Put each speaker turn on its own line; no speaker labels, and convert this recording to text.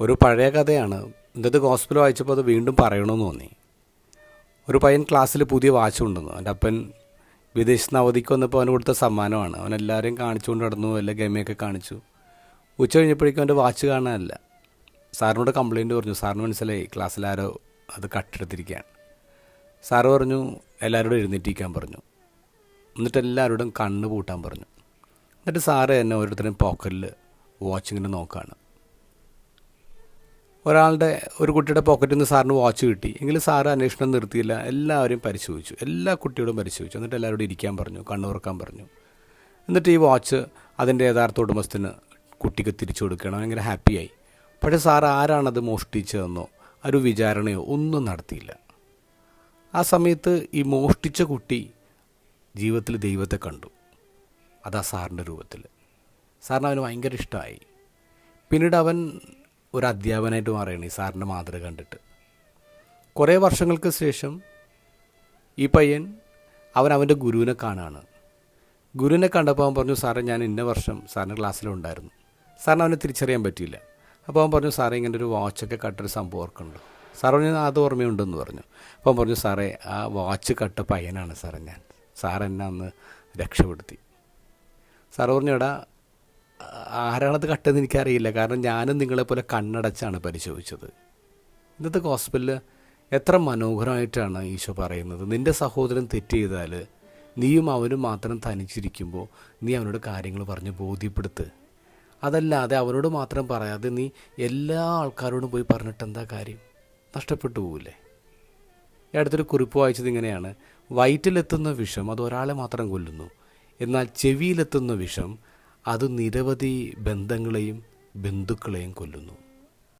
ഒരു പഴയ കഥയാണ്. ഇന്നത്തെ ഗോസ്പിൽ വായിച്ചപ്പോൾ അത് വീണ്ടും പറയണമെന്ന് തോന്നി. ഒരു പയ്യൻ ക്ലാസ്സിൽ പുതിയ വാച്ച് കൊണ്ടുവന്നു. എന്റെ അപ്പൻ വിദേശത്ത് നിന്ന് അവധിക്ക് വന്നപ്പോൾ അവന് കൊടുത്ത സമ്മാനമാണ്. അവൻ എല്ലാവരെയും കാണിച്ചുകൊണ്ട് നടന്നു എല്ലാ ഗെയിമൊക്കെ കാണിച്ചു. ഉച്ച കഴിഞ്ഞപ്പോഴേക്കും അവന്റെ വാച്ച് കാണാനല്ല. സാറിനോട് കംപ്ലയിന്റ് പറഞ്ഞു. സാറിന് മനസ്സിലായി ക്ലാസ്സിൽ ആരോ അത് കട്ടെടുത്തിരിക്കുകയാണ് സാറ് പറഞ്ഞു എല്ലാവരോടും എഴുന്നേറ്റിരിക്കാൻ പറഞ്ഞു. എന്നിട്ട് എല്ലാവരോടും കണ്ണ് പൂട്ടാൻ പറഞ്ഞു. എന്നിട്ട് സാറ് എന്നെ ഓരോരുത്തരും പോക്കറ്റിൽ വാച്ചിങ്ങിന് നോക്കുകയാണ് ഒരാളുടെ ഒരു കുട്ടിയുടെ പോക്കറ്റിൽ നിന്ന് സാറിന് വാച്ച് കിട്ടി. എങ്കിലും സാറ് അന്വേഷണം നിർത്തിയില്ല. എല്ലാവരെയും പരിശോധിച്ചു. എല്ലാ കുട്ടിയോടും പരിശോധിച്ചു. എന്നിട്ട് എല്ലാവരോടും ഇരിക്കാൻ പറഞ്ഞു. കണ്ണുറക്കാൻ പറഞ്ഞു. എന്നിട്ട് ഈ വാച്ച് അതിന്റെ യഥാർത്ഥ ഉടമസ്ഥന് കുട്ടിക്ക് തിരിച്ചു കൊടുക്കണം ഭയങ്കര ഹാപ്പിയായി പക്ഷേ സാർ ആരാണത് മോഷ്ടിച്ചതെന്നോ ഒരു വിചാരണയോ ഒന്നും നടത്തിയില്ല. ആ സമയത്ത് ഈ മോഷ്ടിച്ച കുട്ടി ജീവിതത്തിൽ ദൈവത്തെ കണ്ടു. അതാ സാറിന്റെ രൂപത്തിൽ സാറിന് അവന് ഭയങ്കര ഇഷ്ടമായി പിന്നീട് അവൻ ഒരു അധ്യാപനായിട്ട് മാറുകയാണ് ഈ സാറിന്റെ മാതൃക കണ്ടിട്ട്. കുറേ വർഷങ്ങൾക്ക് ശേഷം ഈ പയ്യൻ അവൻ അവന്റെ ഗുരുവിനെ കാണുകയാണ്. ഗുരുവിനെ കണ്ടപ്പോൾ അവൻ പറഞ്ഞു സാറേ ഞാൻ ഇന്ന വർഷം സാറിന്റെ ക്ലാസ്സിലുണ്ടായിരുന്നു സാറിന് അവനെ തിരിച്ചറിയാൻ പറ്റിയില്ല. അപ്പോൾ അവൻ പറഞ്ഞു സാറേ ഇങ്ങനെ ഒരു വാച്ചൊക്കെ കട്ടൊരു സംഭവം ഓർക്കുന്നുണ്ട്. സാർ പറഞ്ഞു അത് ഓർമ്മയുണ്ടെന്ന് പറഞ്ഞു. അപ്പോൾ പറഞ്ഞു സാറേ ആ വാച്ച് കട്ട പയ്യനാണ് സാറേ ഞാൻ. സാർ അന്ന് രക്ഷപ്പെടുത്തി. സാർ പറഞ്ഞു എടാ ആരാണത് കട്ടെന്ന് എനിക്കറിയില്ല. കാരണം ഞാനും നിങ്ങളെപ്പോലെ കണ്ണടച്ചാണ് പരിശോധിച്ചത്. ഇന്നത്തെ ഹോസ്പിറ്റലിൽ എത്ര മനോഹരമായിട്ടാണ് ഈശോ പറയുന്നത്. നിന്റെ സഹോദരൻ തെറ്റ് ചെയ്താൽ നീയും അവനും മാത്രം തനിച്ചിരിക്കുമ്പോൾ നീ അവനോട് കാര്യങ്ങൾ പറഞ്ഞ് ബോധ്യപ്പെടുത്ത്. അതല്ലാതെ അവനോട് മാത്രം പറയാതെ നീ എല്ലാ ആൾക്കാരോടും പോയി പറഞ്ഞിട്ട് എന്താ കാര്യം? നഷ്ടപ്പെട്ടു പോവില്ലേ ഈ അടുത്തൊരു കുറിപ്പ് വായിച്ചത് ഇങ്ങനെയാണ്. വയറ്റിലെത്തുന്ന വിഷം അത് ഒരാളെ മാത്രം കൊല്ലുന്നു. എന്നാൽ ചെവിയിലെത്തുന്ന വിഷം അത് നിരവധി ബന്ധങ്ങളെയും ബന്ധുക്കളെയും കൊല്ലുന്നു.